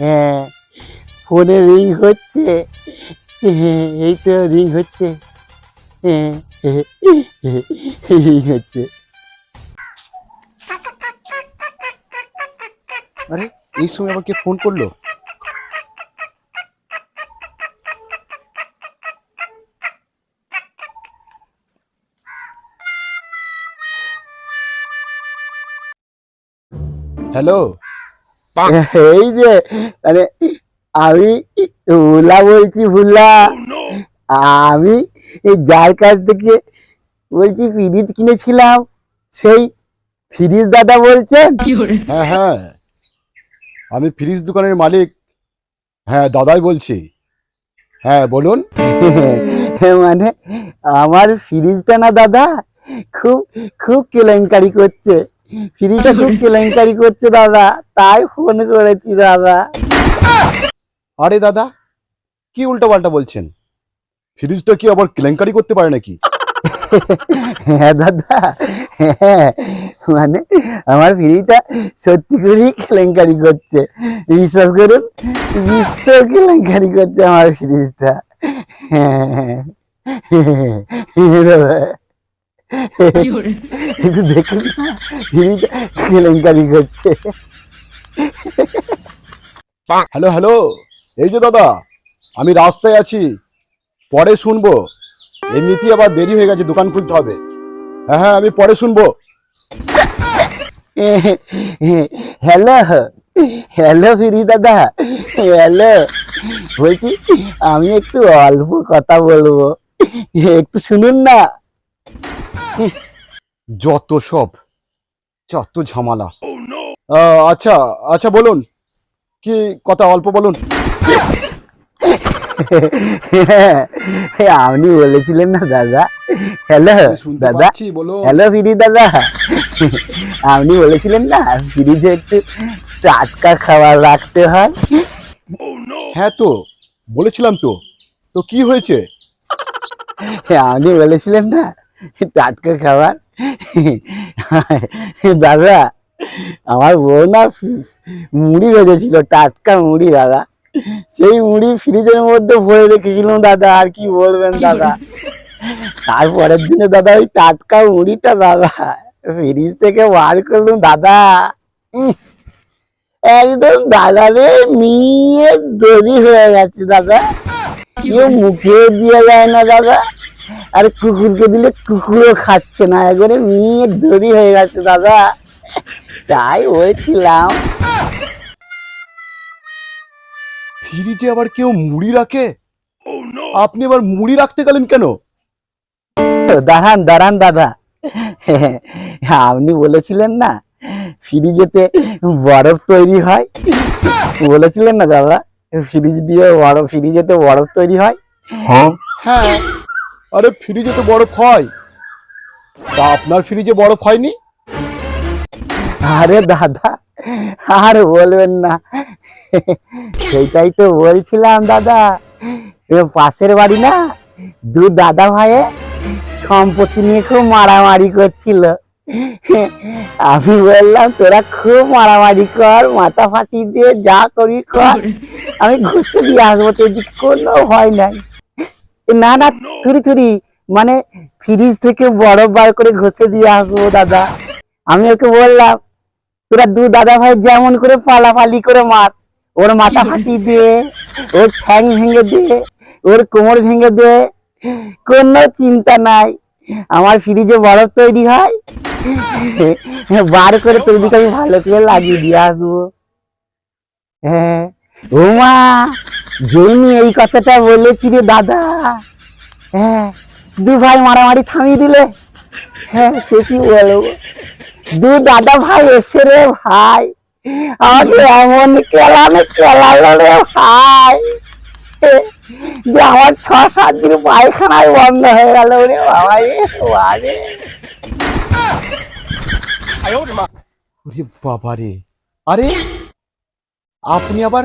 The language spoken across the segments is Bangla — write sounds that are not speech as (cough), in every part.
হ্যাঁ ফোনে রিং হচ্ছে এই তো রিং হচ্ছে হ্যাঁ রিং হচ্ছে। আরে, এই সময় আবার কে ফোন করল? হ্যালো? এই যে মানে আমি ভুলা বলছি ভুলা আমি যার কাছ থেকে বলছি ফ্রিজ কিনেছিলাম সেই ফ্রিজ দাদা বলছেন। হ্যাঁ হ্যাঁ। আমি ফ্রিজ দোকানের মালিক। হ্যাঁ দাদাই বলছি। হ্যাঁ বলুন। (laughs) মানে আমার ফ্রিজটা না দাদা খুব খুব কেলেঙ্কারি করছে। ফ্রিজটা খুব কেলেঙ্কারি করছে দাদা তাই ফোন করেছি দাদা আরে দাদা কি উল্টো পাল্টা বলছেন ফ্রিজটা কি আবার কেলেঙ্কারি করতে পারে নাকি হ্যাঁ দাদা হ্যাঁ মানে আমার ফ্রিজটা সত্যি করেই কেলেঙ্কারি করছে বিশ্বাস করুন বিস্ত কেলেঙ্কারি করছে আমার ফ্রিজটা হ্যাঁ দাদা একটু দেখুন কেলেঙ্কারি করছে। Hello hello. এই যে দাদা আমি রাস্তায় আছি। পরে শুনব। এমনিতেই আবার দেরি হয়ে গেছে দোকান খুলতে হবে। হ্যাঁ হ্যাঁ আমি পরে শুনব। হ্যালো হ্যালো ফিরি দাদা। হ্যালো। বলছি আমি একটু অল্প কথা বলব। একটু শুনুন না। যত সব যত ঝামেলা। আহ, আচ্ছা আচ্ছা বলুন কি কথা অল্প বলুন? (laughs) আপনি বলেছিলেন না দাদা। হ্যালো দাদা। হ্যালো ফিরি দাদা। (laughs) আপনি বলেছিলেন না ফ্রিজে একটু টাটকা খাবার রাখতে হয়। হ্যাঁ তো বলেছিলাম তো। তো কি হয়েছে? (laughs) আপনি বলেছিলেন না টাটকা খাবার? দাদা, আমার বউ না মুড়ি ভেজেছিল, টাটকা মুড়ি দাদা। সেই মুড়ি ফ্রিজের মধ্যে ভরে রেখেছিলাম দাদা, আর কি বলবেন দাদা? তারপরের দিনে দাদা, ওই টাটকা মুড়িটা দাদা, ফ্রিজ থেকে বার করলাম দাদা। একদম দাদা রে নিয়ে দেরি হয়ে গেছে দাদা। কেউ মুখে দিয়ে যায় না দাদা। আর কুকুরকে দিলে কুকুরও খাচ্ছে না একবারে নিয়ে দেরি হয়ে গেছে দাদা। তাই বলছিলাম। ফ্রিজে আবার কেউ মুড়ি রাখে? আপনি আবার মুড়ি রাখতে গেলেন কেন? দাঁড়ান দাঁড়ান দাদা। আপনি বলেছিলেন না ফ্রিজেতে বরফ তৈরি হয়? বলেছিলেন না দাদা? ফ্রিজ দিয়ে বরফ ফ্রিজেতে বরফ তৈরি হয়? হ্যাঁ। আরে ফ্রিজে তো বরফ হয়। তা আপনার ফ্রিজে বরফ হয়নি? আরে দাদা, আর বলবেন না। সেইটাই তো বলছিলাম দাদা। পাশের বাড়ি না, দু দাদা ভাইয়ে সম্পত্তি নিয়ে খুব মারামারি করছিল। আমি বললাম, তোরা খুব মারামারি কর, মাথা ফাটি দিয়ে যা করি কর। আমি ঘুষে দিয়ে আসব তোর কোনো ভয় নাই। না না থুরি থুরি মানে ফ্রিজ থেকে বরফ বার করে ঘষে দিয়ে আসব দাদা। আমি ওকে বললাম তোরা দু দাদা ভাই যেমন করে পালাপালি করে মার। ওর মাথা ফাটি দে ওর ঠ্যাং ভেঙে দে ওর কোমর ভেঙে দে। কোনো চিন্তা নাই। আমার ফ্রিজে বরফ তৈরি হয়। বার করে তোর দিকে আমি ভালো করে লাগিয়ে দিয়ে আসব। হ্যাঁ। ও মা জেনি এই কথাটা বলেছি রে দাদা। হ্যাঁ দু ভাই মারামারি থামিয়ে দিলে। হ্যাঁ সে কি বলব? দু দাদা ভাই এসে রে ভাই, আমাকে এমন কেলামে, কেলালো রে ভাই। যে আমার ছ সাত দিন পায়খানায় বন্ধ হয়ে গেল রে বাবা রে বাবারে ওরে বাবারে, আরে, আপনি আবার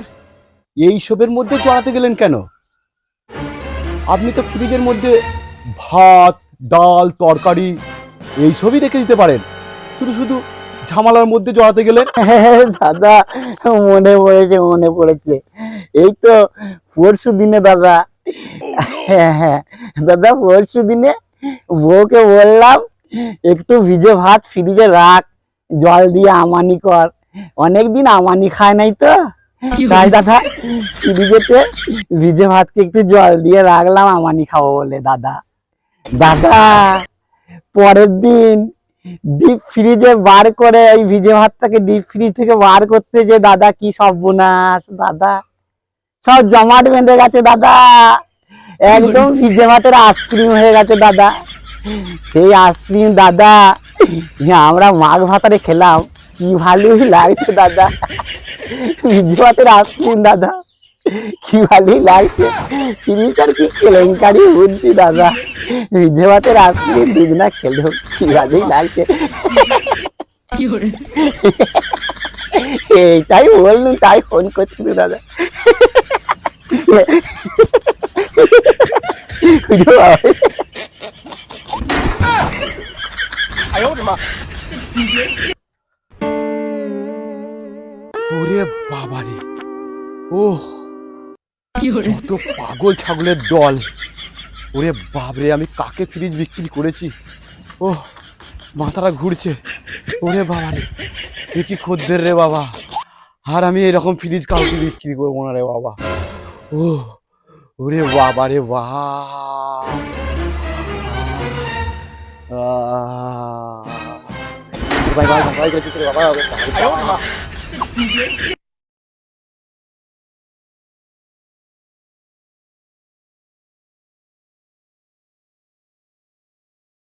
এই সবের মধ্যে জড়াতে গেলেন কেন? আপনি তো ফ্রিজের মধ্যে ভাত, ডাল, তরকারি এই সবই রেখে দিতে পারেন। শুধু শুধু ঝামেলার মধ্যে জড়াতে গেলেন? (laughs) দাদা, মনে পড়েছে মনে পড়েছে। এই তো পরশু দিনে দাদা হ্যাঁ হ্যাঁ দাদা, পরশু দিনে বউকে বললাম, একটু ভিজে ভাত ফ্রিজে রাখ, জল দিয়ে আমানি কর। অনেকদিন আমানি খায় নাই তো। তাই দাদা ফ্রিজেতে ভিজে ভাতকে একটু জল দিয়ে রাখলাম আমানি খাব বলে দাদা। দাদা পরের দিন ডিপ ফ্রিজে বার করে এই ভিজে ভাতটাকে ডিপ ফ্রিজ থেকে বার করতে যে দাদা কি সর্বনাশ দাদা। সব জমাট বেঁধে গেছে দাদা। একদম ভিজে ভাতের আইসক্রিম হয়ে গেছে দাদা। সেই আইসক্রিম দাদা আমরা মাঘ ভাতারে খেলাম কি ভালোই লাগছে দাদা। ভাতের আইসক্রিম দাদা। কি ভালোই লাগছে? ফ্রিজটার কি কেলেঙ্কারি বুদ্ধি দাদা? ভিজে ভাতের আইসক্রিম দুদিনা খেলেও কি ভালোই (laughs) লাগছে এইটাই বললু তাই ফোন করছিল দাদা? (laughs) (laughs) ওরে বাবারে ও কত পাগল ছাগলের দল ওরে বাবরে আমি কাকে ফ্রিজ বিক্রি করেছি ও মাথাটা ঘুরছে ওরে বাবারে এ কি খদ্দের রে বাবা আর আমি এরকম ফ্রিজ কাউকে বিক্রি করব না রে বাবা ও ওরে বাবা রে বাবা ভাই ভাই বাবা